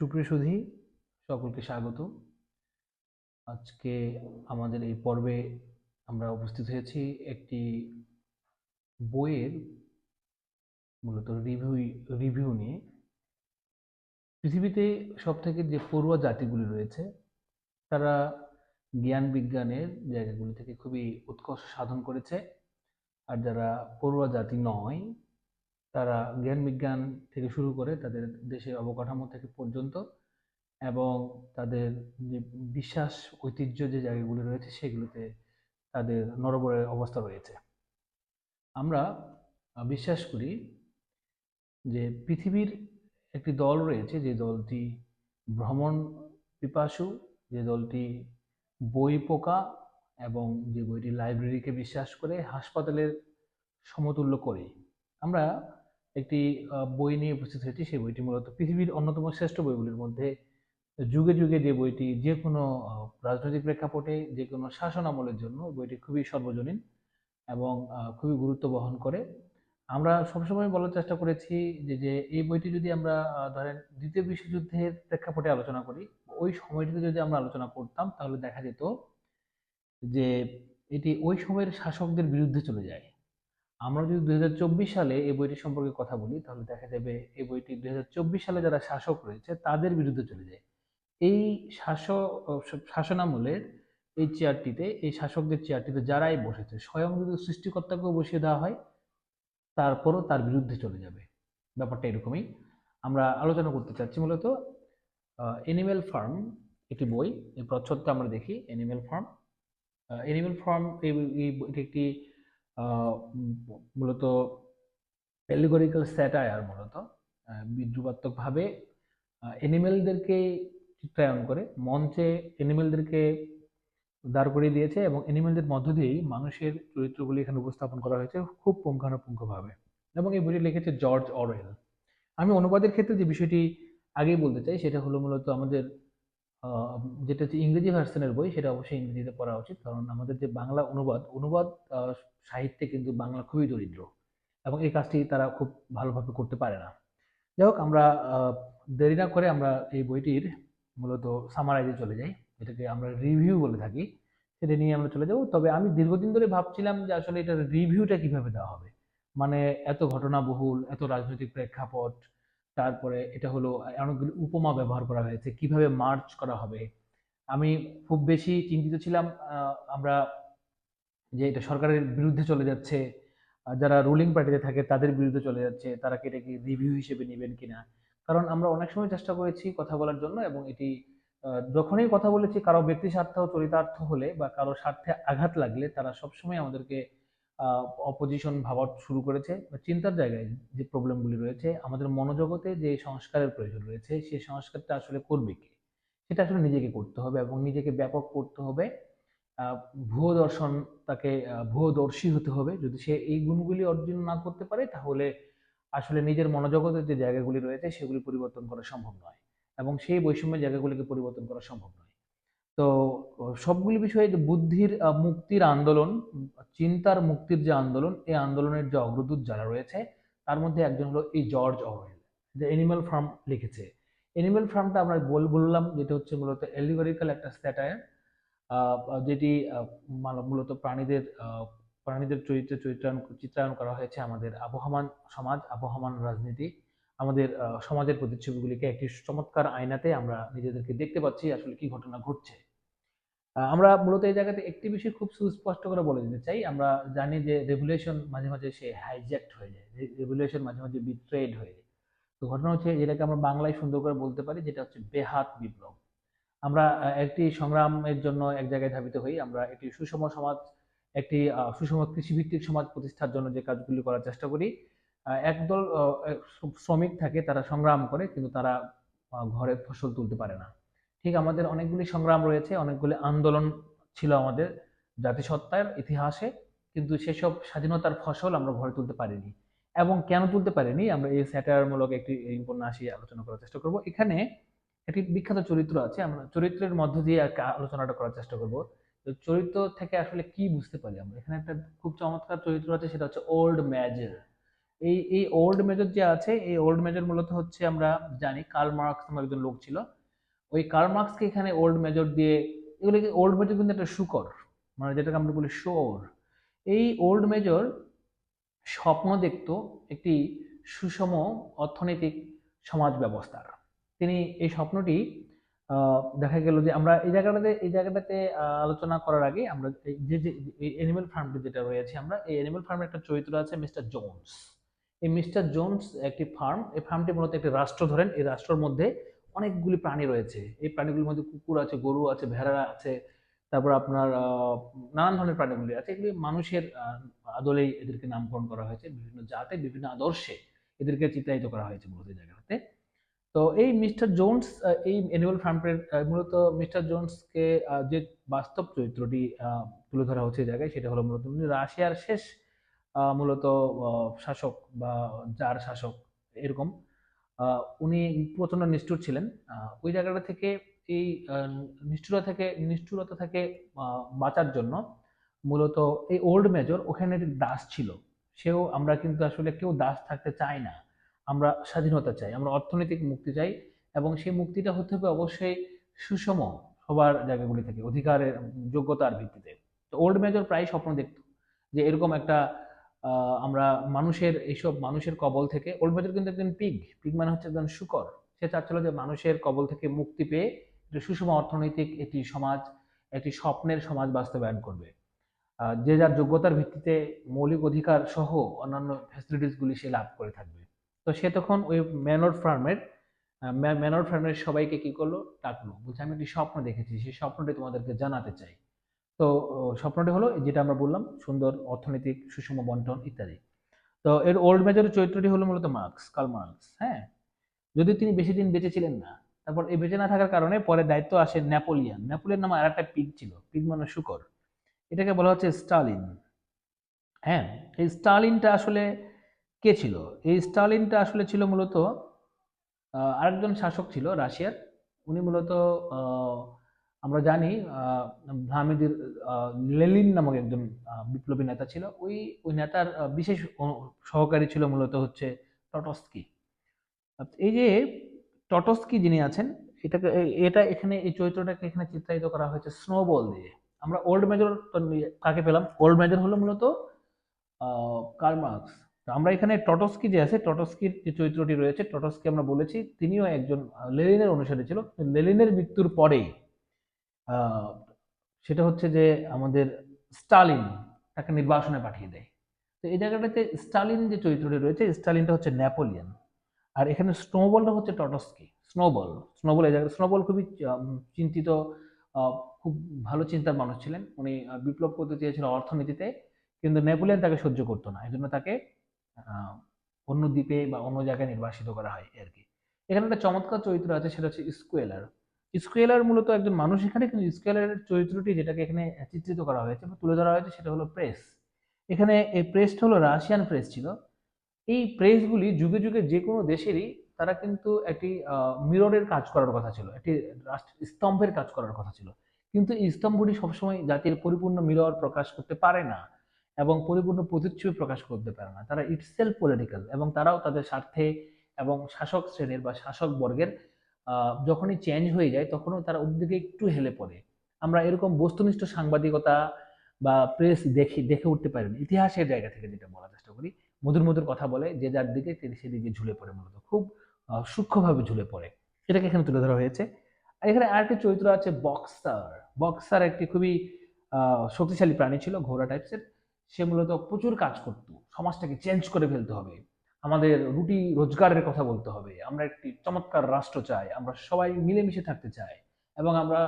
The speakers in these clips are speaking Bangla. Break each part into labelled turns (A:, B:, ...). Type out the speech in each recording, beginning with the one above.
A: সুপ্রিয় সুধী, সকলকে স্বাগত আজকে আমাদের এই পর্বে আমরা উপস্থিত হয়েছি একটি বইয়ের মূলত রিভিউ রিভিউ নিয়ে। পৃথিবীতে সব থেকে যে পড়ুয়া জাতিগুলি রয়েছে, তারা জ্ঞান বিজ্ঞানের জায়গাগুলি থেকে খুবই উৎকর্ষ সাধন করেছে। আর যারা পড়ুয়া জাতি নয় তারা জ্ঞান বিজ্ঞান থেকে শুরু করে তাদের দেশের অবকাঠামো থেকে পর্যন্ত এবং তাদের যে বিশ্বাস, ঐতিহ্য যে জায়গাগুলি রয়েছে সেগুলোতে তাদের নরবরের অবস্থা রয়েছে। আমরা বিশ্বাস করি যে পৃথিবীর একটি দল রয়েছে যে দলটি ভ্রমণ পিপাসু, যে দলটি বই পোকা এবং যে বইটি লাইব্রেরিকে বিশ্বাস করে হাসপাতালের সমতুল্য করি আমরা একটি বই নিয়ে উপস্থিত হয়েছি। সেই বইটি মূলত পৃথিবীর অন্যতম শ্রেষ্ঠ বইগুলির মধ্যে যুগে যুগে যে বইটি যে কোনো রাজনৈতিক প্রেক্ষাপটে যে কোনো শাসন আমলের জন্য বইটি খুবই সর্বজনীন এবং খুবই গুরুত্ব বহন করে। আমরা সবসময় বলার চেষ্টা করেছি যে যে এই বইটি যদি আমরা ধরেন দ্বিতীয় বিশ্বযুদ্ধের প্রেক্ষাপটে আলোচনা করি, ওই সময়টিতে যদি আমরা আলোচনা করতাম, তাহলে দেখা যেত যে এটি ওই সময়ের শাসকদের বিরুদ্ধে চলে যায়। আমরা যদি দু হাজার চব্বিশ সালে এই বইটি সম্পর্কে কথা বলি, তাহলে দেখা যাবে এই বইটি দুই হাজার চব্বিশ সালে যারা শাসক রয়েছে, তাদের বিরুদ্ধে চলে যায়। এই শাসক, শাসনামলের এই চেয়ারটিতে এই শাসকদের চেয়ারটিতে যারাই বসেছে, স্বয়ং যদি সৃষ্টিকর্তাকেও বসিয়ে দেওয়া হয়, তারপরও তার বিরুদ্ধে চলে যাবে। ব্যাপারটা এরকমই। আমরা আলোচনা করতে চাচ্ছি মূলত এনিম্যাল ফার্ম একটি বই, এই প্রচ্ছদটা আমরা দেখি এনিম্যাল ফার্ম এনিম্যাল ফার্ম বইটি একটি মূলত অ্যালিগরিক্যাল স্যাটায়ার মূলত বিদ্রুপাত্মকভাবে অ্যানিমেলদেরকে চিত্রায়ন করে, মঞ্চে এনিমেলদেরকে দাঁড় করিয়ে দিয়েছে এবং এনিমেলদের মধ্য দিয়েই মানুষের চরিত্রগুলি এখানে উপস্থাপন করা হয়েছে খুব পুঙ্খানুপুঙ্খভাবে। এবং এই বইটি লিখেছে জর্জ অরওয়েল আমি অনুবাদের ক্ষেত্রে যে বিষয়টি আগেই বলতে চাই, সেটা হলো মূলত আমাদের যেটা হচ্ছে ইংরেজি ভার্সনের বই, সেটা অবশ্যই ইংরেজিতে পড়া উচিত। কারণ আমাদের যে বাংলা অনুবাদ অনুবাদ সাহিত্যে কিন্তু বাংলা খুবই দরিদ্র এবং এই কাজটি তারা খুব ভালোভাবে করতে পারে না। যাই হোক, আমরা দেরি না করে আমরা এই বইটির মূলত সামারাইজে চলে যাই এটাকে আমরা রিভিউ বলে থাকি। সেটা নিয়ে আমরা চলে যাব। তবে আমি দীর্ঘদিন ধরে ভাবছিলাম যে আসলে এটার রিভিউটা কীভাবে দেওয়া হবে? মানে এত ঘটনাবহুল, এত রাজনৈতিক প্রেক্ষাপট তারপরে এটা হলো, অনেকগুলি উপমা ব্যবহার করা হয়েছে, কীভাবে মার্চ করা হবে। আমি খুব বেশি চিন্তিত ছিলাম আমরা যে এটা সরকারের বিরুদ্ধে চলে যাচ্ছে যারা রুলিং পার্টিতে থাকে তাদের বিরুদ্ধে চলে যাচ্ছে, তারা কি এটাকে রিভিউ হিসেবে নেবেন কিনা? কারণ আমরা অনেক সময় চেষ্টা করেছি কথা বলার জন্য এবং এটি যখনই কথা বলেছি, কারও ব্যক্তি স্বার্থ চরিতার্থ হলে বা কারও স্বার্থে আঘাত লাগলে তারা সবসময় আমাদেরকে অপোজিশন ভাবা শুরু করেছে বা চিন্তার জায়গায় যে প্রবলেমগুলি রয়েছে, আমাদের মনোজগতে যে সংস্কারের প্রয়োজন রয়েছে সেই সংস্কারটা আসলে করবে কে? সেটা আসলে নিজেকে করতে হবে এবং নিজেকে ব্যাপক করতে হবে। ভুয়ো দর্শন তাকে ভুয়োদর্শী হতে হবে। যদি সে এই গুণগুলি অর্জন না করতে পারে, তাহলে আসলে নিজের মনোজগতের যে জায়গাগুলি রয়েছে, সেগুলি পরিবর্তন করা সম্ভব নয়। এবং সেই বৈষম্যের জায়গাগুলিকে পরিবর্তন করা সম্ভব নয়। তো সবগুলি বিষয়ে যে বুদ্ধির মুক্তির আন্দোলন, চিন্তার মুক্তির যে আন্দোলন, এই আন্দোলনের যে অগ্রদূত যারা রয়েছে, তার মধ্যে একজন হলো এই জর্জ অরওয়েল, যে এনিম্যাল ফার্ম লিখেছে। এনিম্যাল ফার্মটা আমরা বল, বললাম, যেটা হচ্ছে মূলত এলিগরিক্যাল একটা স্যাটায়ার যেটি মূলত প্রাণীদের প্রাণীদের চরিত্রে চরিত্রায়ন, চিত্রায়ন করা হয়েছে আমাদের আবহমান সমাজ, আবহমান রাজনীতি। আমাদের সমাজের প্রতিচ্ছবিগুলিকে একটি চমৎকার আয়নাতে আমরা নিজেদেরকে দেখতে পাচ্ছি, আসলে কি ঘটনা ঘটছে। আমরা মূলত এই জায়গাতে একটি বিষয় খুব সুস্পষ্ট করে বলে দিতে চাই। আমরা জানি যে রেগুলেশন মাঝে মাঝে সে হাইজ্যাক্ট হয়ে যায়। রেগুলেশন মাঝে মাঝে বিট্রেড হয়ে যায়। তো ঘটনা হচ্ছে যেটাকে আমরা বাংলায় সুন্দর করে বলতে পারি, যেটা হচ্ছে বেহাত বিপ্লব। আমরা একটি সংগ্রামের জন্য এক জায়গায় ধাবিত হই। আমরা একটি সুষম সমাজ, একটি সুষম কৃষিভিত্তিক সমাজ প্রতিষ্ঠার জন্য যে কাজগুলি করার চেষ্টা করি একদল শ্রমিক থাকে, তারা সংগ্রাম করে, কিন্তু তারা ঘরে ফসল তুলতে পারে না। ঠিক আমাদের অনেকগুলি সংগ্রাম রয়েছে, অনেকগুলি আন্দোলন ছিল আমাদের জাতিসত্তার ইতিহাসে, কিন্তু সেসব স্বাধীনতার ফসল আমরা ঘরে তুলতে পারিনি। এবং কেন তুলতে পারিনি? আমরা এই স্যাটায়ারমূলক একটি উপন্যাসই আলোচনা করার চেষ্টা করব। এখানে একটি বিখ্যাত চরিত্র আছে, আমরা চরিত্রের মধ্য দিয়ে একটা আলোচনাটা করার চেষ্টা করব। তো চরিত্র থেকে আসলে কি বুঝতে পারি আমরা? এখানে একটা খুব চমৎকার চরিত্র আছে, সেটা হচ্ছে ওল্ড ম্যাজের এই এই ওল্ড মেজর যে আছে, এই ওল্ড মেজর মূলত হচ্ছে আমরা জানি কার্ল মার্কস নামে একজন লোক ছিল। ওই কার্ল মার্কসকে এখানে ওল্ড মেজর দিয়ে, এগুলোকে ওল্ড মেজর কিন্তু একটা শুকর মানে যেটাকে আমরা বলি শোর। এই ওল্ড মেজর স্বপ্ন দেখত একটি সুষম অর্থনৈতিক সমাজ ব্যবস্থার। তিনি এই স্বপ্নটি দেখা গেল যে আমরা এই জায়গাটাতে এই জায়গাটাতে আলোচনা করার আগে আমরা যে যে এনিম্যাল ফার্মটি যেটা রয়েছে আমরা, এই এনিম্যাল ফার্মের একটা চরিত্র আছে মিস্টার জোনস এই মিস্টার জোনস একটি ফার্ম এই ফার্মটি মূলত একটি রাষ্ট্র ধরেন, এই রাষ্ট্রের মধ্যে অনেকগুলি প্রাণী রয়েছে। এই প্রাণীগুলির মধ্যে কুকুর আছে, গরু আছে, ভেড়া আছে, তারপর আপনার নানান ধরনের প্রাণীগুলি আছে। এগুলি মানুষের আদলেই এদেরকে নামকরণ করা হয়েছে। বিভিন্ন জাতে, বিভিন্ন আদর্শে এদেরকে চিত্রায়িত করা হয়েছে মূলত এই জায়গাটাতে। তো এই মিস্টার জোনস এই অ্যানিমাল ফার্মের মূলত মিস্টার জোনসকে যে বাস্তব চরিত্রটি তুলে ধরা হচ্ছে জায়গায়, সেটা হলো মূলত রাশিয়ার শেষ মূলত শাসক বা যার শাসক এরকম। উনি প্রচণ্ড নিষ্ঠুর ছিলেন। ওই জায়গাটা থেকে এই নিষ্ঠুরতা থেকে নিষ্ঠুরতা থেকে বাঁচার জন্য মূলত এই ওল্ড মেজর ওখানে দাস ছিল, সেও আমরা কিন্তু আসলে কেউ দাস থাকতে চাই না। আমরা স্বাধীনতা চাই, আমরা অর্থনৈতিক মুক্তি চাই এবং সেই মুক্তিটা হতে হবে অবশ্যই সুষম সবার জায়গাগুলি থেকে, অধিকারের যোগ্যতার ভিত্তিতে। তো ওল্ড মেজর প্রায় স্বপ্ন দেখত যে এরকম একটা আমরা মানুষের, এইসব মানুষের কবল থেকে, ওল্ড মেজর কিন্তু একজন পিগ পিগ মানে হচ্ছে একজন শুকর। সে চাচ্ছিল যে মানুষের কবল থেকে মুক্তি পেয়ে একটি সুষম অর্থনৈতিক, একটি সমাজ, একটি স্বপ্নের সমাজ বাস্তবায়ন করবে। যে যার যোগ্যতার ভিত্তিতে মৌলিক অধিকার সহ অন্যান্য ফ্যাসিলিটিসগুলি সে লাভ করে থাকবে। তো সে তখন ওই ম্যানর ফার্মের ম্যানর ফার্মের সবাইকে কি করল? ডাকলো। বলছে, আমি একটি স্বপ্ন দেখেছি। সেই স্বপ্নটি তোমাদেরকে জানাতে চাই। তো স্বপ্নটি হলো, যেটা আমরা বললাম, সুন্দর অর্থনৈতিক সুষম বন্টন ইত্যাদি। তো, এর ওল্ড মেজরের চরিত্রটি হলো মূলত মার্কস, কার্ল মার্কস হ্যাঁ? যদিও তিনি বেশি দিন বেঁচে ছিলেন না, তারপর এই বেঁচে না থাকার কারণে পরে দায়িত্ব আসে নেপোলিয়ন নেপোলিয়ন নামে আর একটা পিগ ছিল, পিগ মানে শুকর। এটাকে বলা হচ্ছে স্টালিন। হ্যাঁ এই স্টালিনটা আসলে কে ছিল? এই স্টালিনটা আসলে ছিল মূলত আরেকজন শাসক ছিল রাশিয়ার। উনি মূলত আমরা জানি ভ্লাদিমির আহ, নামক একজন বিপ্লবী নেতা ছিল। ওই ওই নেতার বিশেষ সহকারী ছিল মূলত হচ্ছে টটস্কি। এই যে টটস্কি যিনি আছেন এটাকে এটা এখানে এই চরিত্রটাকে এখানে চিত্রায়িত করা হয়েছে স্নোবল দিয়ে। আমরা ওল্ড মেজর কাকে পেলাম? ওল্ড মেজর হলো মূলত কার্ল মার্কস। তো আমরা এখানে টটস্কি যে আছে টটস্কির যে চরিত্রটি রয়েছে টটস্কি আমরা বলেছি তিনিও একজন লেলিনের অনুসারী ছিল। লেলিনের মৃত্যুর পরে আহ, সেটা হচ্ছে যে আমাদের স্টালিন তাকে নির্বাসনে পাঠিয়ে দেয়। তো এই জায়গাটাতে স্টালিন যে চরিত্রটি রয়েছে স্টালিনটা হচ্ছে নেপোলিয়ন আর এখানে স্নোবলটা হচ্ছে টটস্কি, স্নোবল। স্নোবল এই জায়গায় স্নোবল খুবই চিন্তিত খুব ভালো চিন্তার মানুষ ছিলেন। উনি বিপ্লব করতে চেয়েছিল অর্থনীতিতে, কিন্তু নেপোলিয়ন তাকে সহ্য করতো না। এই জন্য তাকে অন্য দ্বীপে বা অন্য জায়গায় নির্বাসিত করা হয় আর কি। এখানে একটা চমৎকার চরিত্র আছে, সেটা হচ্ছে স্কুয়েলার। স্কুয়েলার মূলত একজন মানুষ এখানে, কিন্তু স্কুয়েলারের চরিত্রটি যেটাকে এখানে চিত্রিত করা হয়েছে তুলে ধরা হয়েছে সেটা হলো প্রেস এখানে এই প্রেসটা হলো রাশিয়ান প্রেস ছিল। এই প্রেসগুলি যুগে যুগে যে কোনো দেশেরই তারা কিন্তু একটি মিররের কাজ করার কথা ছিল, একটি রাষ্ট্র স্তম্ভের কাজ করার কথা ছিল। কিন্তু এই স্তম্ভটি সবসময় জাতির পরিপূর্ণ মিরর প্রকাশ করতে পারে না এবং পরিপূর্ণ প্রতিচ্ছবি প্রকাশ করতে পারে না। তারা ইটসেলফ পলিটিক্যাল এবং তারাও তাদের স্বার্থে এবং শাসক শ্রেণির বা শাসক বর্গের যখনই চেঞ্জ হয়ে যায়, তখনও তারা ওদিকে একটু হেলে পড়ে। আমরা এরকম বস্তুনিষ্ঠ সাংবাদিকতা বা প্রেস দেখি, দেখে উঠতে পারি না। ইতিহাসের জায়গা থেকে যেটা বলার চেষ্টা করি, মধুর মধুর কথা বলে, যে যার দিকে সেদিকে ঝুলে পড়ে মূলত। খুব সূক্ষ্মভাবে ঝুলে পড়ে। এটাকে এখানে তুলে ধরা হয়েছে। আর এখানে আরেকটি চরিত্র আছে বক্সার বক্সার একটি খুবই শক্তিশালী প্রাণী ছিল, ঘোড়া টাইপসের সে মূলত প্রচুর কাজ করত। সমাজটাকে চেঞ্জ করে ফেলতে হবে। আমাদের রুটি রোজগারের কথা বলতে হবে। আমরা একটি চমৎকার রাষ্ট্র চাই, আমরা সবাই মিলেমিশে থাকতে চাই এবং আমরা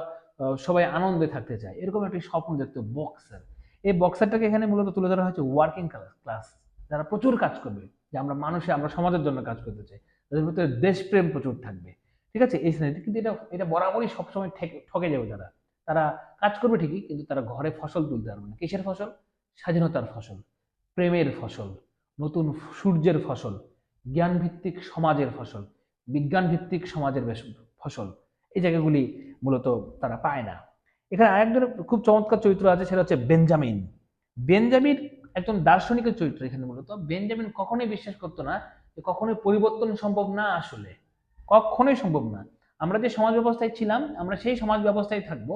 A: সবাই আনন্দে থাকতে চাই। এরকম একটি স্বপ্ন দেখতো বক্সার। এই বক্সারটাকে এখানে মূলত তুলে ধরা হয়েছে ওয়ার্কিং ক্লাস যারা প্রচুর কাজ করবে, যে আমরা মানুষে, আমরা সমাজের জন্য কাজ করতে চাই। তাদের ভিতরে দেশপ্রেম প্রচুর থাকবে। ঠিক আছে? এই শ্রেণীতে কিন্তু এটা এটা বরাবরই সবসময় ঠেকে, ঠকে যাবে যারা তারা কাজ করবে ঠিকই, কিন্তু তারা ঘরে ফসল তুলতে পারবে না। কিসের ফসল? স্বাধীনতার ফসল, প্রেমের ফসল। নতুন সূর্যের ফসল, জ্ঞানভিত্তিক সমাজের ফসল বিজ্ঞান ভিত্তিক সমাজের ফসল। এই জায়গাগুলি মূলত তারা পায় না। এখানে আরেকজন খুব চমৎকার চরিত্র আছে, সেটা হচ্ছে বেঞ্জামিন। বেঞ্জামিন একজন দার্শনিকের চরিত্র এখানে মূলত। বেঞ্জামিন কখনোই বিশ্বাস করতো না যে কখনোই পরিবর্তন সম্ভব না আসলে। কখনোই সম্ভব না। আমরা যে সমাজ ব্যবস্থায় ছিলাম, আমরা সেই সমাজ ব্যবস্থায় থাকব,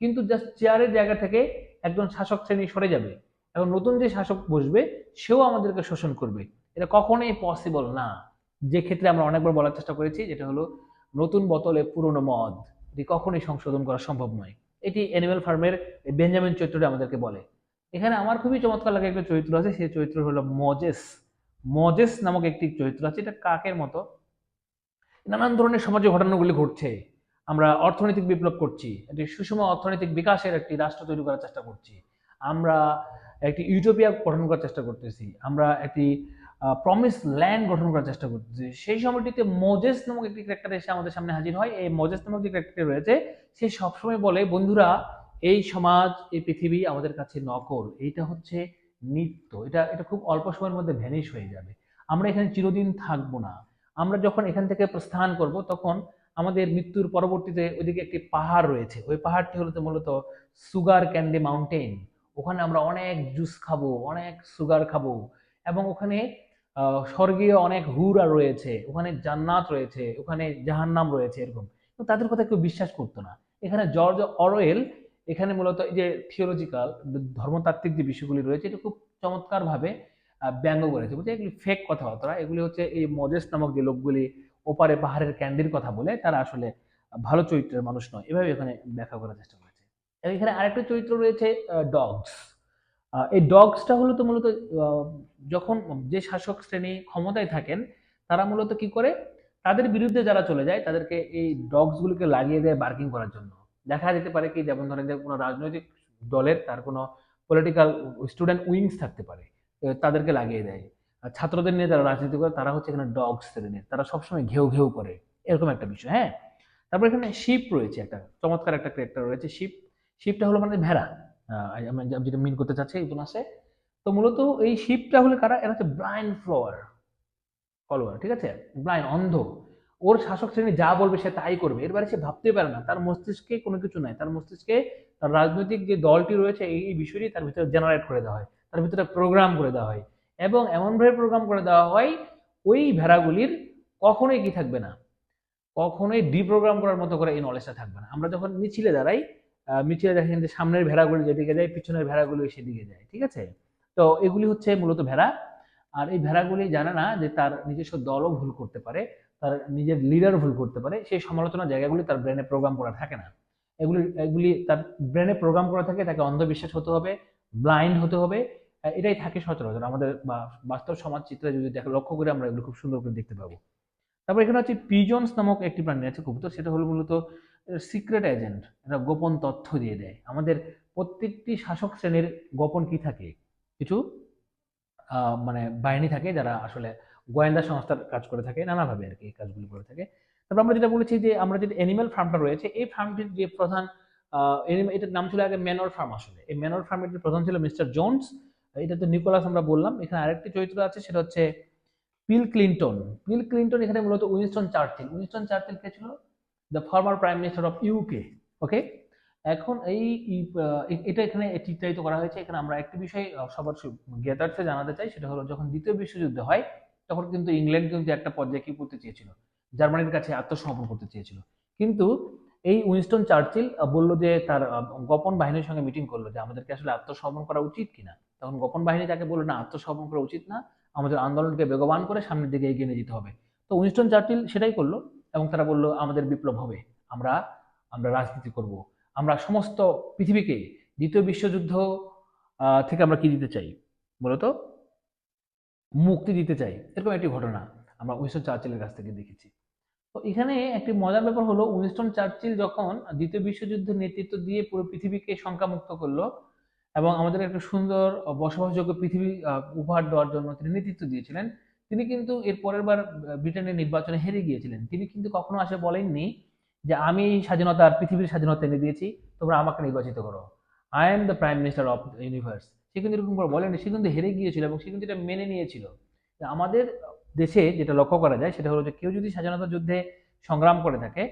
A: কিন্তু জাস্ট চেয়ারের জায়গা থেকে একজন শাসক শ্রেণি সরে যাবে। এবং নতুন যে শাসক বসবে, সেও আমাদেরকে শোষণ করবে। এটা কখনোই পসিবল না। যে ক্ষেত্রে আমরা অনেকবার বলার চেষ্টা করেছি, যেটা হলো নতুন বোতলে পুরনো মদ, এটি কখনোই সংশোধন করা সম্ভব নয়। এটি অ্যানিমেল ফার্মের বেঞ্জামিন চরিত্রটা আমাদেরকে বলে। এখানে আমার খুবই চমৎকার লাগে একটা চরিত্র আছে, সেই চরিত্র হলো মজেস মজেস নামক একটি চরিত্র আছে, এটা কাকের মতো? নানান ধরনের সমাজে ঘটনাগুলি ঘটছে। আমরা অর্থনৈতিক বিপ্লব করছি একটি সুষম অর্থনৈতিক বিকাশের একটি রাষ্ট্র তৈরি করার চেষ্টা করছি। আমরা একটি ইউটোপিয়া গঠন করার চেষ্টা করতেছি। আমরা একটি প্রমিস ল্যান্ড গঠন করার চেষ্টা করতেছি। সেই সময়টিতে মোজেস নামক একটি ক্যারেক্টার এসে আমাদের সামনে হাজির হয়। এই মোজেস নামক যে ক্যারেক্টার রয়েছে, সে সবসময় বলে, বন্ধুরা, এই সমাজ, এই পৃথিবী আমাদের কাছে নকল। এইটা হচ্ছে নিত্য। এটা এটা খুব অল্প সময়ের মধ্যে ভ্যানিশ হয়ে যাবে। আমরা এখানে চিরদিন থাকব না। আমরা যখন এখান থেকে প্রস্থান করব, তখন আমাদের মৃত্যুর পরবর্তীতে ওইদিকে একটি পাহাড় রয়েছে। ওই পাহাড়টি হলো মূলত সুগার ক্যান্ডি মাউন্টেন ওখানে আমরা অনেক জুস খাব, অনেক সুগার খাব এবং ওখানে স্বর্গীয় অনেক হুরা রয়েছে, ওখানে জান্নাত রয়েছে, ওখানে জাহান্নাম রয়েছে এরকম। তাদের কথা কেউ বিশ্বাস করতো না। এখানে জর্জ অরওয়েল এখানে মূলত এই যে থিওলজিক্যাল ধর্মতাত্ত্বিক যে বিষয়গুলি রয়েছে, এটা খুব চমৎকারভাবে ব্যঙ্গ করেছে। বলছে এগুলি ফেক কথাবার্তা। এগুলি হচ্ছে এই মজেস নামক যে লোকগুলি ওপারে পাহাড়ের ক্যান্ডির কথা বলে, তারা আসলে ভালো চরিত্রের মানুষ নয়। এভাবে এখানে ব্যাখ্যা করার চেষ্টা এবং এখানে আরেকটা চরিত্র রয়েছে ডগস এই ডগসটা হলো তো মূলত যখন যে শাসক শ্রেণি ক্ষমতায় থাকেন, তারা মূলত কি করে? তাদের বিরুদ্ধে যারা চলে যায়, তাদেরকে এই ডগসগুলোকে লাগিয়ে দেয় বার্কিং করার জন্য। দেখা যেতে পারে কি, যেমন ধরেন যে কোনো রাজনৈতিক দলের তার কোনো পলিটিক্যাল স্টুডেন্ট উইংস থাকতে পারে তাদেরকে লাগিয়ে দেয়। ছাত্রদের নিয়ে যারা রাজনীতি করে, তারা হচ্ছে এখানে ডগস শ্রেণির তারা সবসময় ঘেউ ঘেউ করে, এরকম একটা বিষয় হ্যাঁ? তারপর এখানে শিপ রয়েছে একটা, চমৎকার একটা ক্যারেক্টার রয়েছে শিপ শিপটা হলো মানে ভেড়া। আমি যেটা মিন করতে চাচ্ছি একজন আছে তো মূলত এই শিপটা হলো কারা? এরা হচ্ছে ব্লাইন্ড ফ্লোয়ার ফলোয়ার ঠিক আছে? ব্লাইন্ড অন্ধ। ওর শাসক শ্রেণি যা বলবে সে তাই করবে। এর বাইরে সে ভাবতে পারে না। তার মস্তিষ্কে কোনো কিছু নাই। তার মস্তিষ্কে তার রাজনৈতিক যে দলটি রয়েছে, এই বিষয়টি তার ভিতরে জেনারেট করে দেওয়া হয়। তার ভিতরে প্রোগ্রাম করে দেওয়া হয়। এবং এমনভাবে প্রোগ্রাম করে দেওয়া হয়, ওই ভেড়াগুলির কখনোই কি থাকবে না? কখনোই ডিপ্রোগ্রাম করার মতো করে এই নলেজটা থাকবে না। আমরা যখন মিছিলে দাঁড়াই মিছিলে দেখেন যে সামনের ভেড়াগুলি যেদিকে যায়, পিছনের ভেড়াগুলি সেদিকে যায়, ঠিক আছে? তো এগুলি হচ্ছে মূলত ভেড়া। আর এই ভেড়াগুলি জানে না যে তার নিজস্ব দলও ভুল করতে পারে, তার নিজের লিডার ভুল করতে পারে, সেই সমালোচনা জায়গাগুলি তার ব্রেনে প্রোগ্রাম করা থাকে না। এগুলি এগুলি তার ব্রেনে প্রোগ্রাম করা থাকে, তাকে অন্ধবিশ্বাস হতে হবে ব্লাইন্ড হতে হবে এটাই থাকে সচরাচর আমাদের বাস্তব সমাজ চিত্রে যদি দেখা, লক্ষ্য করে আমরা এগুলো খুব সুন্দর করে দেখতে পাবো। তারপর এখানে হচ্ছে পিজনস নামক একটি প্রাণী আছে কবুতর, সেটা হলো মূলত সিক্রেট এজেন্ট এটা গোপন তথ্য দিয়ে দেয়। আমাদের প্রত্যেকটি শাসক শ্রেণির গোপন কি থাকে? কিছু মানে বাহিনী থাকে যারা আসলে গোয়েন্দা সংস্থার কাজ করে থাকে, নানাভাবে আর কি এই কাজগুলো করে থাকে। তারপর আমরা যেটা বলেছি যে, আমরা যেটা অ্যানিমাল ফার্মটা রয়েছে, এই ফার্মটির যে প্রধান এটার নাম ছিল আগে ম্যানর ফার্ম আসলে। এই ম্যানর ফার্মের যে প্রধান ছিল মিস্টার জোনস এটা তো নিকোলাস আমরা বললাম। এখানে আরেকটি চরিত্র আছে, সেটা হচ্ছে পিল ক্লিনটন পিল ক্লিনটন এখানে মূলত উইনস্টন চার্চিল। উইনস্টন চার্চিল কে ছিল? The former prime minister of UK okay এখন এই এটা এখানে চিত্রায়িত করা হয়েছে। এখানে আমরা একটি বিষয় সবার জ্ঞাতার্থে জানাতে চাই, সেটা হলো যখন দ্বিতীয় বিশ্বযুদ্ধ হয়, তখন কিন্তু ইংল্যান্ড কিন্তু একটা পর্যায়ে কি করতে চেয়েছিল? জার্মানির কাছে আত্মসমর্পণ করতে চেয়েছিল। কিন্তু এই উইনস্টন চার্চিল বলল যে তার গোপন বাহিনীর সঙ্গে মিটিং করল যে আমাদেরকে আসলে আত্মসমর্পণ করা উচিত কিনা। তখন গোপন বাহিনী তাকে বলল, না, আত্মসমর্পণ করা উচিত না। আমাদের আন্দোলনকে বেগবান করে সামনের দিকে এগিয়ে নিয়ে যেতে হবে। তো উইনস্টন চার্চিল সেটাই করল। এবং তারা বলল, আমাদের বিপ্লব হবে। আমরা আমরা রাজনীতি করব। আমরা সমস্ত পৃথিবীকে দ্বিতীয় বিশ্বযুদ্ধ থেকে আমরা কি দিতে চাই মূলত মুক্তি দিতে চাই। এরকম একটি ঘটনা আমরা উইনস্টন চার্চিলের কাছ থেকে দেখেছি। তো এখানে একটি মজার ব্যাপার হলো, উইনস্টন চার্চিল যখন দ্বিতীয় বিশ্বযুদ্ধের নেতৃত্ব দিয়ে পুরো পৃথিবীকে শঙ্কামুক্ত করল এবং আমাদের একটা সুন্দর বসবাসযোগ্য পৃথিবী উপহার দেওয়ার জন্য তিনি নেতৃত্ব দিয়েছিলেন তিনি কিন্তু এর পরের বার ব্রিটেনের নির্বাচনে হেরে গিয়েছিলেন। তিনি কিন্তু কখনো আসে বলেননি যে, আমি স্বাধীনতা আর পৃথিবীর স্বাধীনতা এনে দিয়েছি, তোমরা আমাকে নির্বাচিত করো। I am the prime minister of universe সে কিন্তু এরকম করে বলেনি সে কিন্তু হেরে গিয়েছিল এবং সে কিন্তু এটা মেনে নিয়েছিল। আমাদের দেশে যেটা লক্ষ্য করা যায়, সেটা হলো যে, কেউ যদি স্বাধীনতা যুদ্ধে সংগ্রাম করে থাকে,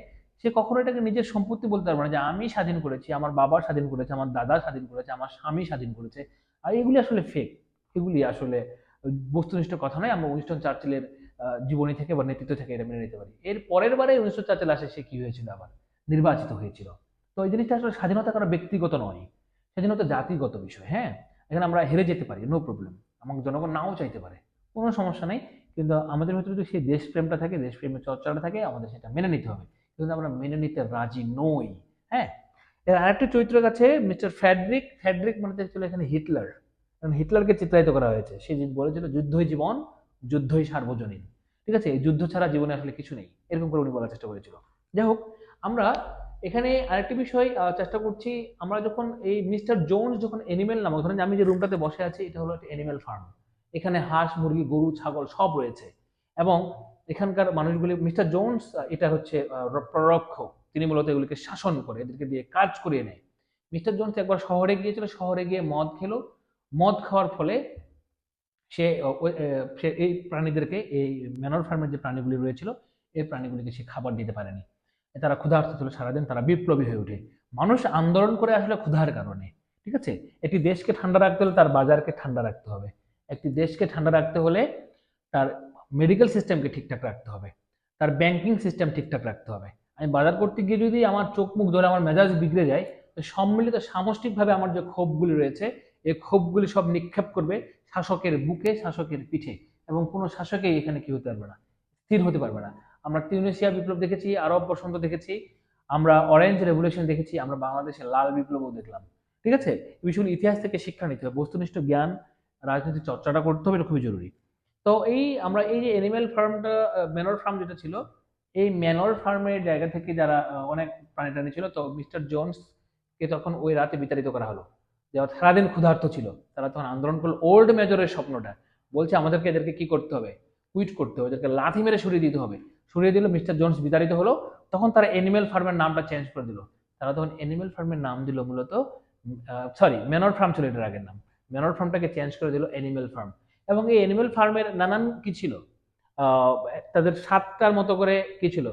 A: সে কখনো এটাকে নিজের সম্পত্তি বলতে পারবে না যে, আমি স্বাধীন করেছি, আমার বাবা স্বাধীন করেছে, আমার দাদা স্বাধীন করেছে, আমার স্বামী স্বাধীন করেছে। আর এগুলি আসলে ফেক এগুলি আসলে বস্তুনিষ্ঠ কথা নয়, আমরা উইনস্টন চার্চিলের জীবনী থেকে বা নেতৃত্ব থেকে এটা মেনে নিতে পারি। এর পরের বারে উনিশশো চার্চিল আসে, সে কি হয়েছিল আবার? নির্বাচিত হয়েছিল। তো এই জিনিসটা আসলে স্বাধীনতা কারও ব্যক্তিগত নয়, স্বাধীনতা জাতিগত বিষয় হ্যাঁ? এখানে আমরা হেরে যেতে পারি নো প্রবলেম আমাকে জনগণ নাও চাইতে পারে, কোনো সমস্যা নেই। কিন্তু আমাদের ভিতরে যদি সেই দেশপ্রেমটা থাকে, দেশপ্রেমের চর্চাটা থাকে, আমাদের সেটা মেনে নিতে হবে। কিন্তু আমরা মেনে নিতে রাজি নই হ্যাঁ? এর আরেকটি চরিত্র কাছে মিস্টার ফ্যাড্রিক। ফ্যাড্রিক মানে ছিল এখানে হিটলার। কারণ হিটলারকে চিত্রায়িত করা হয়েছে। সে বলেছিল, যুদ্ধই জীবন, যুদ্ধই সার্বজনীন। ঠিক আছে? যুদ্ধ ছাড়া জীবনে আসলে কিছু নেই। এরকম করে উনি বলার চেষ্টা করেছিল। যাই হোক, আমরা এখানে আরেকটি বিষয় চেষ্টা করছি। আমরা যখন এই মিস্টার জোনস যখন এনিমেল নামক, ধরেন আমি যে রুমটাতে বসে আছি, এটা হলো একটা এনিমেল ফার্ম। এখানে হাঁস, মুরগি, গরু, ছাগল সব রয়েছে। এবং এখানকার মানুষগুলি, মিস্টার জোনস এটা হচ্ছে প্ররক্ষক। তিনি মূলত এগুলিকে শাসন করে, এদেরকে দিয়ে কাজ করিয়ে নেয়। মিস্টার জোনস একবার শহরে গিয়েছিল, শহরে গিয়ে মদ খেলো। মদ খাওয়ার ফলে সে এই প্রাণীদেরকে, এই ম্যানর ফার্মের যে প্রাণীগুলি রয়েছিল, এই প্রাণীগুলিকে সে খাবার দিতে পারেনি। তারা ক্ষুধার্ত ছিল সারাদিন, তারা বিপ্লবী হয়ে ওঠে। মানুষ আন্দোলন করে আসলে ক্ষুধার কারণে, ঠিক আছে? একটি দেশকে ঠান্ডা রাখতে হলে তার বাজারকে ঠান্ডা রাখতে হবে। একটি দেশকে ঠান্ডা রাখতে হলে তার মেডিকেল সিস্টেমকে ঠিকঠাক রাখতে হবে। তার ব্যাংকিং সিস্টেম ঠিকঠাক রাখতে হবে। আমি বাজার করতে গিয়ে যদি আমার চোখ মুখ ধরে আমার মেজাজ বিগড়ে যায় সম্মিলিত সামষ্টিকভাবে আমার যে ক্ষোভগুলি রয়েছে এই ক্ষোভগুলি সব নিক্ষেপ করবে শাসকের বুকে, শাসকের পিঠে এবং কোনো শাসকেই এখানে কি হতে পারবে না, স্থির হতে পারবে না। আমরা তিউনেশিয়া বিপ্লব দেখেছি, আরব বসন্ত দেখেছি, আমরা অরেঞ্জ রেভলিউশন দেখেছি, আমরা বাংলাদেশের লাল বিপ্লবও দেখলাম। ঠিক আছে? বিষয়গুলো ইতিহাস থেকে শিক্ষা নিতে হবে, বস্তুনিষ্ঠ জ্ঞান রাজনীতির চর্চাটা করতে হবে, এটা খুবই জরুরি। তো এই আমরা এই যে অ্যানিমেল ফার্মটা ম্যানর ফার্ম যেটা ছিল, এই ম্যানর ফার্মের জায়গা থেকে যারা অনেক প্রাণী টাণী ছিল তো মিস্টার জোনস কে তখন ওই রাতে বিতাড়িত করা হলো। যে সারাদিন ক্ষুধার্ত ছিল। তারা তখন আন্দোলন করল। ওল্ড মেজরের স্বপ্নটা। বলছে আমাদেরকে এদেরকে কি করতে হবে? কুইট করতে হবে। এদেরকে লাথি মেরে সরিয়ে দিতে হবে। সরিয়ে দিল মিস্টার জোনস বিতাড়িত হলো। তখন তারা অ্যানিমেল ফার্মের নামটা চেঞ্জ করে দিল। তারা তখন অ্যানিমেল ফার্মের নাম দিল মূলত সরি ম্যানর ফার্ম ছিল এটার আগের নাম। ম্যানর ফার্মটাকে চেঞ্জ করে দিল অ্যানিমেল ফার্ম এবং এই অ্যানিমেল ফার্মের নানান কি ছিল? তাদের সাতটার মতো করে কি ছিল?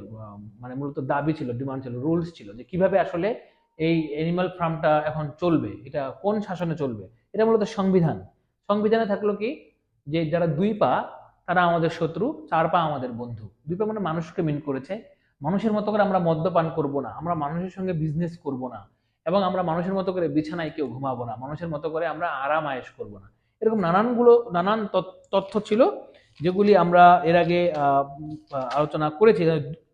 A: মানে মূলত দাবি ছিল ডিমান্ড ছিল রুলস ছিল যে কীভাবে আসলে এই অ্যানিমাল ফার্মটা এখন চলবে, এটা কোন শাসনে চলবে? এটা মূলত সংবিধান। সংবিধানে থাকল কি? যে যারা দুই পা, তারা আমাদের শত্রু, চার পা আমাদের বন্ধু। দুই পা মানে মানুষকে মিন করেছে। মানুষের মতো করে আমরা মদ্যপান করব না। আমরা মানুষের সঙ্গে বিজনেস করব না। এবং আমরা মানুষের মতো করে বিছানায় কেউ ঘুমাবো না। মানুষের মতো করে আমরা আরাম আয়েশ করব না। এরকম নানানগুলো, নানান তথ্য ছিল। যেগুলি আমরা এর আগে আলোচনা করেছি,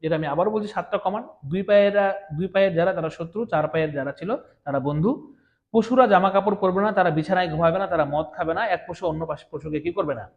A: যেটা আমি আবারও বলছি, সাতটা কমান দুই পায়েরা, দুই পায়ের যারা, তারা শত্রু, চার পায়ের যারা ছিল, তারা বন্ধু। পশুরা জামা কাপড় পরবে না, তারা বিছানায় ঘুমাবে না, তারা মদ খাবে না, এক পশু অন্য পাশ- পশুকে কি করবে না?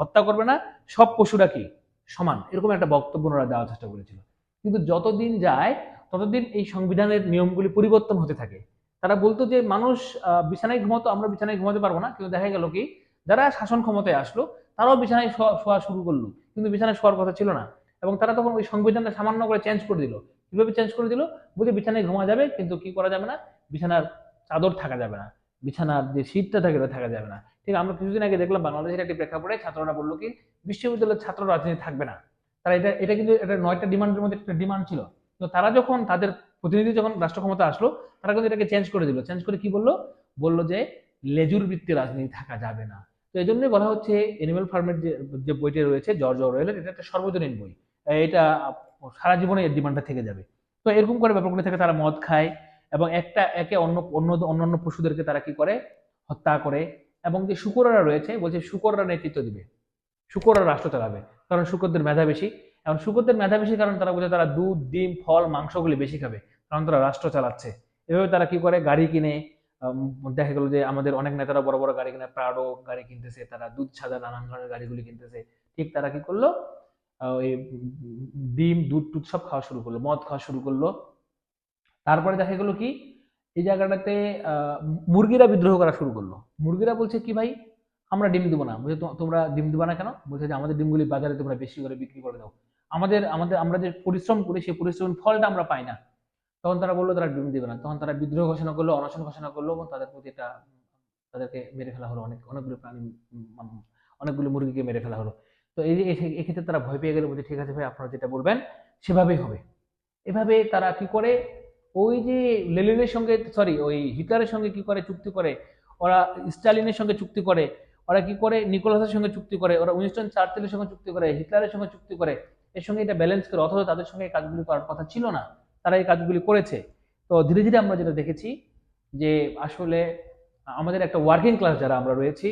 A: হত্যা করবে না। সব পশুরা কি? সমান। এরকম একটা বক্তব্য ওনারা দেওয়ার চেষ্টা করেছিল। কিন্তু যতদিন যায়, ততদিন এই সংবিধানের নিয়মগুলি পরিবর্তন হতে থাকে। তারা বলতো যে, মানুষ বিছানায় ঘুমাতো, আমরা বিছানায় ঘুমাতে পারব না। কিন্তু দেখা গেল কি? যারা শাসন ক্ষমতায় আসলো তারাও বিছানায় শোয়া শুরু করল। কিন্তু বিছানায় শোয়ার কথা ছিল না। এবং তারা তখন ওই সংবিধানটা সামান্য করে চেঞ্জ করে দিল। কীভাবে চেঞ্জ করে দিল? বুঝে বিছানায় ঘুমা যাবে, কিন্তু কি করা যাবে না? বিছানার চাদর থাকা যাবে না। বিছানার যে শীতটা থাকে ওটা থাকা যাবে না। ঠিক, আমরা কিছুদিন আগে দেখলাম বাংলাদেশের একটি প্রেক্ষাপটে ছাত্ররা বলল কি, বিশ্ববিদ্যালয়ের ছাত্র রাজনীতি থাকবে না। তারা এটা এটা কিন্তু এটা নয়টা ডিমান্ডের মধ্যে একটা ডিমান্ড ছিল। তো তারা যখন, তাদের প্রতিনিধি যখন রাষ্ট্র ক্ষমতা আসলো, তারা কিন্তু এটাকে চেঞ্জ করে দিল। চেঞ্জ করে কি বলল? বলল যে লেজুর বৃত্তি রাজনীতি থাকা যাবে না। তো এই জন্যই বলা হচ্ছে এনিম্যাল ফার্মের যে যে বইটি রয়েছে জর্জ অরওয়েলের এটা একটা সর্বজনীন বই। এটা সারা জীবনে এর ডিমান্ডটা থেকে যাবে। তো এরকম করে ব্যাপারগুলো থেকে তারা মদ খায় এবং একটা, একে অন্য অন্য, অন্যান্য পশুদেরকে তারা কি করে? হত্যা করে। এবং যে শুকররা রয়েছে, বলছে শুকররা নেতৃত্ব দিবে। শুকররা রাষ্ট্র চালাবে। কারণ শুকরদের মেধা বেশি। এখন শুকরদের মেধা বেশি কারণ তারা বলছে তারা দুধ, ডিম, ফল, মাংসগুলি বেশি খাবে। কারণ তারা রাষ্ট্র চালাচ্ছে। এভাবে তারা কি করে? গাড়ি কিনে দেখা গেল যে আমাদের অনেক নেতারা বড় বড় গাড়ি কিনে প্রাডো গাড়ি কিনতেছে, তারা দুধ ছাদা নানান ধরনের গাড়িগুলি কিনতেছে। ঠিক তারা কি করল? ওই ডিম, দুধ, টুধ সব খাওয়া শুরু করল, মদ খাওয়া শুরু করল। তারপরে দেখা গেলো কি? এই জায়গাটাতে মুরগিরা বিদ্রোহ করা শুরু করল। মুরগিরা বলছে কি ভাই? আমরা ডিম দিব না। বলছে, "তো- তোমরা ডিম দিবা না কেন? বলছে যে, আমাদের ডিমগুলি বাজারে তোমরা বেশি করে বিক্রি করে দাও। আমাদের আমাদের, আমরা যে পরিশ্রম করি, সেই পরিশ্রমের ফলটা আমরা পাই না। তখন তারা বলল, তারা ডিম দিবে না। তখন তারা বিদ্রোহ ঘোষণা করল, অনশন ঘোষণা করল এবং তাদের প্রতি একটা, তাদেরকে মেরে ফেলা হলো। অনেক, অনেকগুলো প্রাণী অনেকগুলো মুরগিকে মেরে ফেলা হলো। তো এই যে এক্ষেত্রে তারা ভয় পেয়ে গেলে, বলছে, ঠিক আছে ভাই, আপনারা যেটা বলবেন, সেভাবেই হবে। এভাবে তারা কি করে, ওই যে লেলিনের সঙ্গে, সরি, ওই হিটলারের সঙ্গে কি করে চুক্তি করে, ওরা স্টালিনের সঙ্গে চুক্তি করে, ওরা কি করে, নিকোলাসের সঙ্গে চুক্তি করে, ওরা উইনস্টন চার্চিলের সঙ্গে চুক্তি করে, হিটলারের সঙ্গে চুক্তি করে, এর সঙ্গে এটা ব্যালেন্স করে, অথচ তাদের সঙ্গে কাজগুলি করার কথা ছিল না। তারা এই কাজগুলি করেছে। তো ধীরে ধীরে আমরা যেটা দেখেছি যে আসলে আমাদের একটা ওয়ার্কিং ক্লাস যারা আমরা রয়েছি,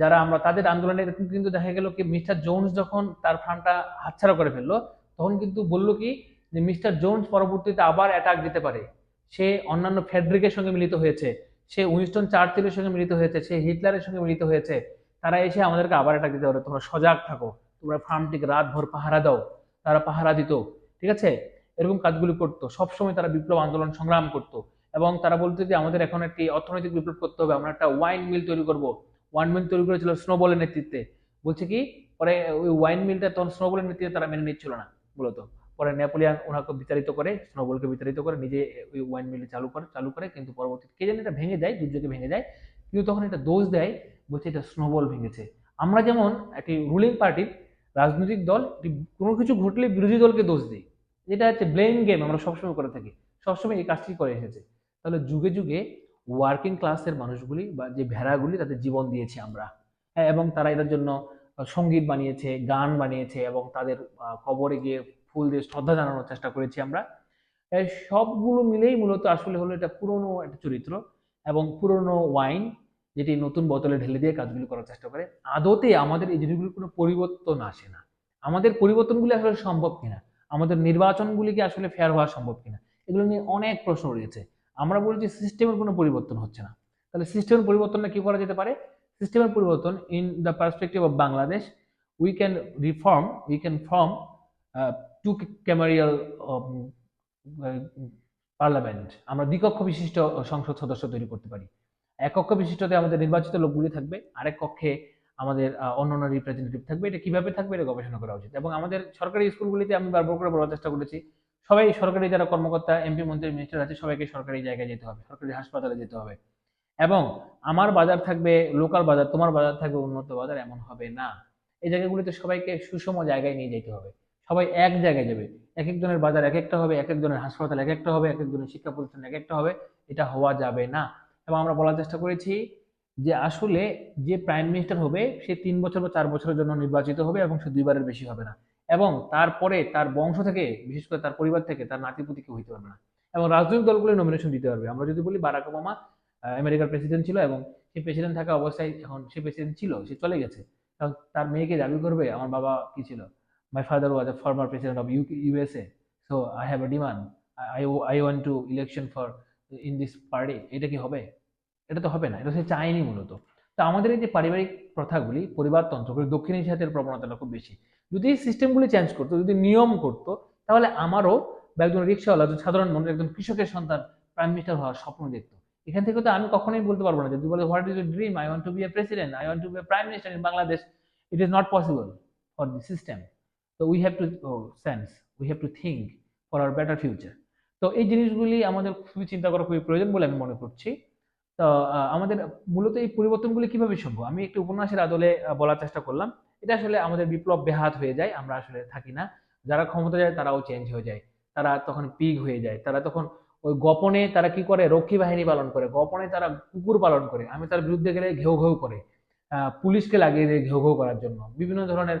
A: যারা আমরা তাদের আন্দোলনে কিন্তু দেখা গেল কি মিস্টার জোনস যখন তার ফান্ডটা হাতছাড়া করে ফেলল, তখন কিন্তু বলল কি যে মিস্টার জোনস পরবর্তীতে আবার অ্যাটাক দিতে পারে। সে অন্যান্য ফেডরিকের সঙ্গে মিলিত হয়েছে, সে উইনস্টন চার্চিলের সঙ্গে মিলিত হয়েছে, সে হিটলারের সঙ্গে মিলিত হয়েছে, তারা এসে আমাদেরকে আবার অ্যাটাক দিতে পারে। তোমরা সজাগ থাকো, তোমরা ফার্মটিকে রাত ভর পাহারা দাও, তারা পাহারা দিত, ঠিক আছে? এরকম কাজগুলি করতো। সবসময় তারা বিপ্লব আন্দোলন সংগ্রাম করতো। এবং তারা বলতো যে, আমাদের এখন একটি অর্থনৈতিক বিপ্লব করতে হবে। আমরা একটা ওয়াইন মিল তৈরি করব। ওয়াইন মিল তৈরি করেছিল স্নোবলের নেতৃত্বে। বলছে কি, পরে ওই ওয়াইন মিলটা তখন স্নোবলের নেতৃত্বে তারা মেনে নিচ্ছিল না। মূলত পরে নেপোলিয়ান ওনাকে বিতাড়িত করে স্নোবলকে বিতাড়িত করে, নিজে ওই ওয়াইন মিল চালু করে চালু করে, কিন্তু পরবর্তী কে জানি এটা ভেঙে যায় দুর্যোগে ভেঙে যায় কিন্তু তখন এটা দোষ দেয়, বলছে এটা স্নোবল ভেঙেছে। আমরা যেমন একটি রুলিং পার্টির রাজনৈতিক দল কোনো কিছু ঘটলে বিরোধী দলকে দোষ দিই। যেটা হচ্ছে ব্লেম গেম আমরা সবসময় করে থাকি। সবসময় এই কাজটি করে এসেছে। তাহলে যুগে যুগে ওয়ার্কিং ক্লাসের মানুষগুলি বা যে ভেড়াগুলি তাদের জীবন দিয়েছি আমরা। হ্যাঁ এবং তারা এটার জন্য সংগীত বানিয়েছে, গান বানিয়েছে এবং তাদের কবরে গিয়ে ফুল দিয়ে শ্রদ্ধা জানানোর চেষ্টা করেছি আমরা। সবগুলো মিলেই মূলত আসলে হলো এটা পুরনো একটা চরিত্র এবং পুরনো ওয়াইন যেটি নতুন বোতলে ঢেলে দিয়ে কাজগুলি করার চেষ্টা করে। আদতে আমাদের এই জিনিসগুলির কোনো পরিবর্তন আসে না। আমাদের পরিবর্তনগুলি আসলে সম্ভব কিনা? আমাদের নির্বাচনগুলি কি আসলে ফেয়ার হওয়া সম্ভব কিনা? এগুলো নিয়ে অনেক প্রশ্ন রয়েছে। আমরা বলছি সিস্টেমের কোনো পরিবর্তন হচ্ছে না। তাহলে সিস্টেমের পরিবর্তনটা কি করা যেতে পারে? সিস্টেমের পরিবর্তন in the perspective of Bangladesh we can reform we can form two cameral parliament আমরা দ্বিকক্ষ বিশিষ্ট সংসদ সদস্য তৈরি করতে পারি। এক কক্ষ বিশিষ্টতে আমাদের নির্বাচিত লোকগুলি থাকবে, আরেক কক্ষে আমাদের অন্যান্য রিপ্রেজেন্টেটিভ থাকবে। এটা কীভাবে থাকবে এটা গবেষণা করা উচিত। এবং আমাদের সরকারি স্কুলগুলিতে আমি বারবার করে বলার চেষ্টা করেছি, সবাই সরকারি যারা কর্মকর্তা এমপি মন্ত্রী মিনিস্টার আছে, সবাইকে সরকারি জায়গায় যেতে হবে, সরকারি হাসপাতালে যেতে হবে। এবং আমার বাজার থাকবে লোকাল বাজার, তোমার বাজার থাকবে উন্নত বাজার, এমন হবে না। এই জায়গাগুলিতে সবাইকে সুষম জায়গায় নিয়ে যেতে হবে। সবাই এক জায়গায় যাবে। এক একজনের বাজার এক একটা হবে, এক একজনের হাসপাতাল এক একটা হবে, এক একজনের শিক্ষা প্রতিষ্ঠান এক একটা হবে, এটা হওয়া যাবে না। এবং আমরা বলার চেষ্টা করেছি যে আসলে যে প্রাইম মিনিস্টার হবে, সে তিন বছর বা চার বছরের জন্য নির্বাচিত হবে এবং সে দুইবারের বেশি হবে না। এবং তারপরে তার বংশ থেকে, বিশেষ করে তার পরিবার থেকে, তার নাতিপুতি কেউ হইতে পারবে না। এবং রাজনৈতিক দলগুলি নমিনেশন দিতে পারবে। আমরা যদি বলি বারাক ওবামা আমেরিকার প্রেসিডেন্ট ছিল এবং সে প্রেসিডেন্ট থাকা অবস্থায় এখন সে প্রেসিডেন্ট ছিল, সে চলে গেছে। তার মেয়েকে দাবি করবে, আমার বাবা কি ছিল? My father was a former president of USA so I have a demand I I want to election for in this party এটা কি হবে? এটা তো হবে না, এটা সে চায়নি মূলত। তো আমাদের এই যে পারিবারিক প্রথাগুলি, পরিবারতন্ত্রগুলি, দক্ষিণ এশিয়াতের প্রবণতাটা খুব বেশি। যদি এই সিস্টেমগুলি চেঞ্জ করতো, যদি নিয়ম করতো, তাহলে আমারও বা একজন রিক্সাওয়ালা একজন সাধারণ মানুষ, একজন কৃষকের সন্তান প্রাইম মিনিস্টার হওয়ার স্বপ্ন দেখতো। এখান থেকে তো আমি কখনোই বলতে পারব না যদি বলে what is dream I want to be a president I want to be a prime minister in Bangladesh it is not possible for the system তো we have to sense we have to think for our better future তো এই জিনিসগুলি আমাদের খুবই চিন্তা করা খুবই প্রয়োজন বলে আমি মনে করছি। তো আমাদের মূলত এই পরিবর্তনগুলি কীভাবে সম্ভব? আমি একটু উপন্যাসের আদলে বলার চেষ্টা করলাম। এটা আসলে আমাদের বিপ্লব বেহাত হয়ে যায়, আমরা আসলে থাকি না। যারা ক্ষমতা যায়, তারাও চেঞ্জ হয়ে যায়। তারা তখন পিগ হয়ে যায়। তারা তখন ওই গোপনে তারা কি করে? রক্ষী বাহিনী পালন করে। গোপনে তারা কুকুর পালন করে। আমি তার বিরুদ্ধে গেলে ঘেউ ঘেউ করে। পুলিশকে লাগিয়ে দেয় ঘেউ ঘেউ করার জন্য। বিভিন্ন ধরনের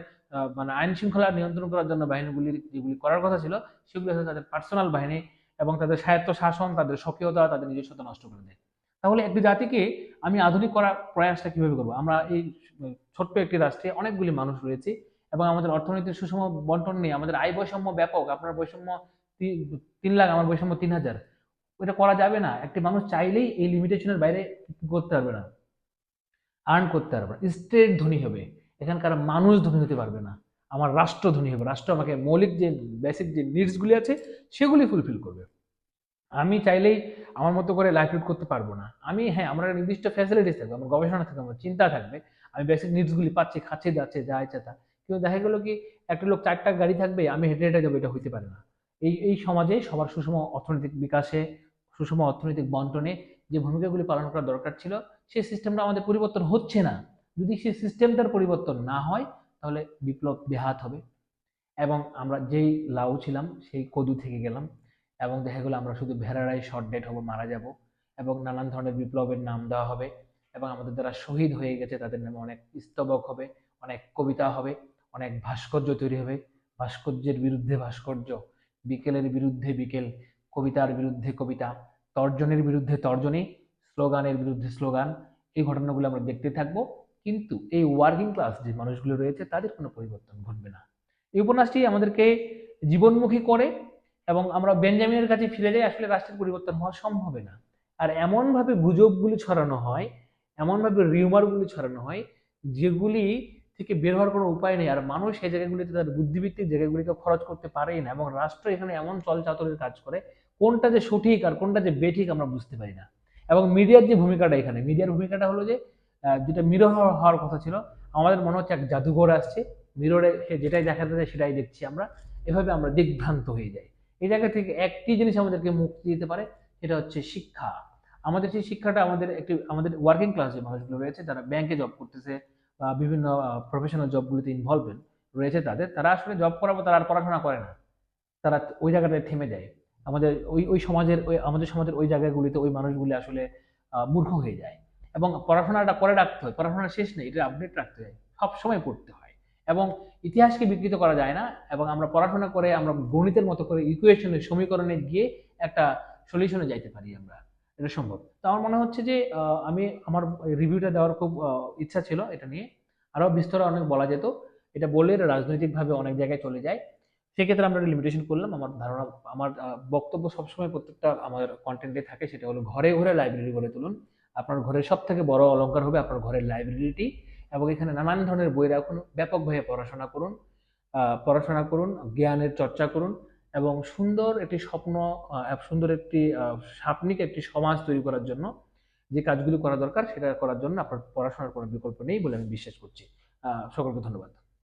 A: মানে আইন শৃঙ্খলা নিয়ন্ত্রণ করার জন্য বাহিনীগুলি, যেগুলি করার কথা ছিল, সেগুলি তাদের পার্সোনাল বাহিনী এবং তাদের স্বায়ত্ত শাসন, তাদের স্বকীয়তা, তাদের নিজস্বতা নষ্ট করে দেয়। তাহলে একটি জাতিকে আমি আধুনিক করার প্রয়াসটা কীভাবে করব? আমরা এই ছোট্ট একটি রাষ্ট্রে অনেকগুলি মানুষ রয়েছে এবং আমাদের অর্থনীতির সুষম বন্টন নেই আমাদের আয় বৈষম্য ব্যাপক, আপনার বৈষম্য তিন লাখ, আমার বৈষম্য তিন হাজার। এটা করা যাবে না। একটি মানুষ চাইলেই এই লিমিটেশনের বাইরে করতে পারবে না। আর্ন করতে পারবে না। স্টেট ধনী হবে। এখানকার মানুষ ধনী হতে পারবে না। আমার রাষ্ট্র ধনী হবে। রাষ্ট্র আমাকে মৌলিক যে বেসিক যে নিডসগুলি আছে, সেগুলি ফুলফিল করবে। আমি চাইলেই আমার মতো করে লাইফ লিড করতে পারব না। আমি হ্যাঁ আমার একটা নির্দিষ্ট ফ্যাসিলিটিস থাকবে, আমার গবেষণা থাকবে, আমার চিন্তা থাকবে, আমি বেসিক নিডসগুলি পাচ্ছি, খাচ্ছে যাচ্ছে যা ইচ্ছা তা। কিন্তু দেখা গেলো কি, একটা লোক চারটা গাড়ি থাকবে, আমি হেঁটে হেঁটে যাব, এটা হইতে পারে না। এই এই সমাজে সবার সুষম অর্থনৈতিক বিকাশে, সুষম অর্থনৈতিক বন্টনে যে ভূমিকাগুলি পালন করা দরকার ছিল সেই সিস্টেমটা আমাদের পরিবর্তন হচ্ছে না। যদি সেই সিস্টেমটার পরিবর্তন না হয়, তাহলে বিপ্লব ব্যাহাত হবে। এবং আমরা যেই লাউ ছিলাম, সেই কদু থেকে গেলাম। এবং দেখা গেলো আমরা শুধু ভেড়ারাই শর্ট ডেট হব, মারা যাব এবং নানান ধরনের বিপ্লবের নাম দেওয়া হবে এবং আমাদের যারা শহীদ হয়ে গেছে তাদের নামে অনেক স্তবক হবে, অনেক কবিতা হবে, অনেক ভাস্কর্য তৈরি হবে। ভাস্কর্যের বিরুদ্ধে ভাস্কর্য, বিকেলের বিরুদ্ধে বিকেল, কবিতার বিরুদ্ধে কবিতা, তর্জনের বিরুদ্ধে তর্জনী, স্লোগানের বিরুদ্ধে স্লোগান, এই ঘটনাগুলো আমরা দেখতে থাকব। কিন্তু এই ওয়ার্কিং ক্লাস যে মানুষগুলো রয়েছে তাদের কোনো পরিবর্তন ঘটবে না। এই উপন্যাসটি আমাদেরকে জীবনমুখী করে এবং আমরা বেঞ্জামিনের কাছে ফিরে যাই, আসলে রাষ্ট্রের পরিবর্তন হওয়া সম্ভব না। আর এমনভাবে গুজবগুলি ছড়ানো হয়, এমনভাবে রিউমারগুলি ছড়ানো হয়, যেগুলি থেকে বের হওয়ার কোনো উপায় নেই। আর মানুষ সেই জায়গাগুলিতে তার বুদ্ধিভিত্তিক জায়গাগুলিকে খরচ করতে পারেই না এবং রাষ্ট্র এখানে এমন চলচাতুরের কাজ করে, কোনটা যে সঠিক আর কোনটা যে বেঠিক আমরা বুঝতে পারি না। এবং মিডিয়ার যে ভূমিকাটা এখানে, মিডিয়ার ভূমিকাটা হলো যে যেটা মিরর হওয়ার কথা ছিল, আমাদের মনে হচ্ছে এক জাদুঘর আসছে, মিররে যেটাই দেখাতে যায় সেটাই দেখছি আমরা, এভাবে আমরা দিগ্ভ্রান্ত হয়ে যাই। এই জায়গা থেকে একটি জিনিস আমাদেরকে মুক্তি দিতে পারে, সেটা হচ্ছে শিক্ষা। আমাদের সেই শিক্ষাটা আমাদের একটি, আমাদের ওয়ার্কিং ক্লাস যে মানুষগুলো রয়েছে, যারা ব্যাংকে জব করতেছে বা বিভিন্ন প্রফেশনাল জবগুলিতে ইনভলভমেন্ট রয়েছে তাদের, তারা আসলে জব করাবো তারা আর পড়াশোনা করে না। তারা ওই জায়গাটায় থেমে যায়। আমাদের ওই ওই সমাজের, ওই, আমাদের সমাজের ওই জায়গাগুলিতে ওই মানুষগুলি আসলে মূর্খ হয়ে যায়। এবং পড়াশোনাটা করে রাখতে হয় পড়াশোনা শেষ নেই, এটা আপডেট রাখতে হয় সব সময় পড়তে হয়। এবং ইতিহাসকে বিকৃত করা যায় না এবং আমরা পড়াশোনা করে, আমরা গণিতের মতো করে ইকুয়েশনের সমীকরণে গিয়ে একটা সলিউশনে যাইতে পারি আমরা। এটা সম্ভব। তো আমার মনে হচ্ছে যে আমি আমার রিভিউটা দেওয়ার খুব ইচ্ছা ছিল এটা নিয়ে। আরও বিস্তরে অনেক বলা যেত। এটা এটা রাজনৈতিকভাবে অনেক জায়গায় চলে যায়। সেক্ষেত্রে আমরা লিমিটেশন করলাম। আমার ধারণা, আমার বক্তব্য সবসময় প্রত্যেকটা আমার কন্টেন্টে থাকে, সেটা হলো ঘরে ঘরে লাইব্রেরি গড়ে তুলুন। আপনার ঘরের সব থেকে বড় অলংকার হবে আপনার ঘরের লাইব্রেরিটি এবং এখানে নানান ধরনের বই রাখুন ব্যাপকভাবে পড়াশোনা করুন পড়াশোনা করুন, জ্ঞানের চর্চা করুন এবং সুন্দর একটি স্বপ্ন সুন্দর একটি স্বাপ্নিক একটি সমাজ তৈরি করার জন্য যে কাজগুলি করা দরকার সেটা করার জন্য আপনার পড়াশোনার কোনো বিকল্প নেই বলে আমি বিশ্বাস করছি। সকলকে ধন্যবাদ।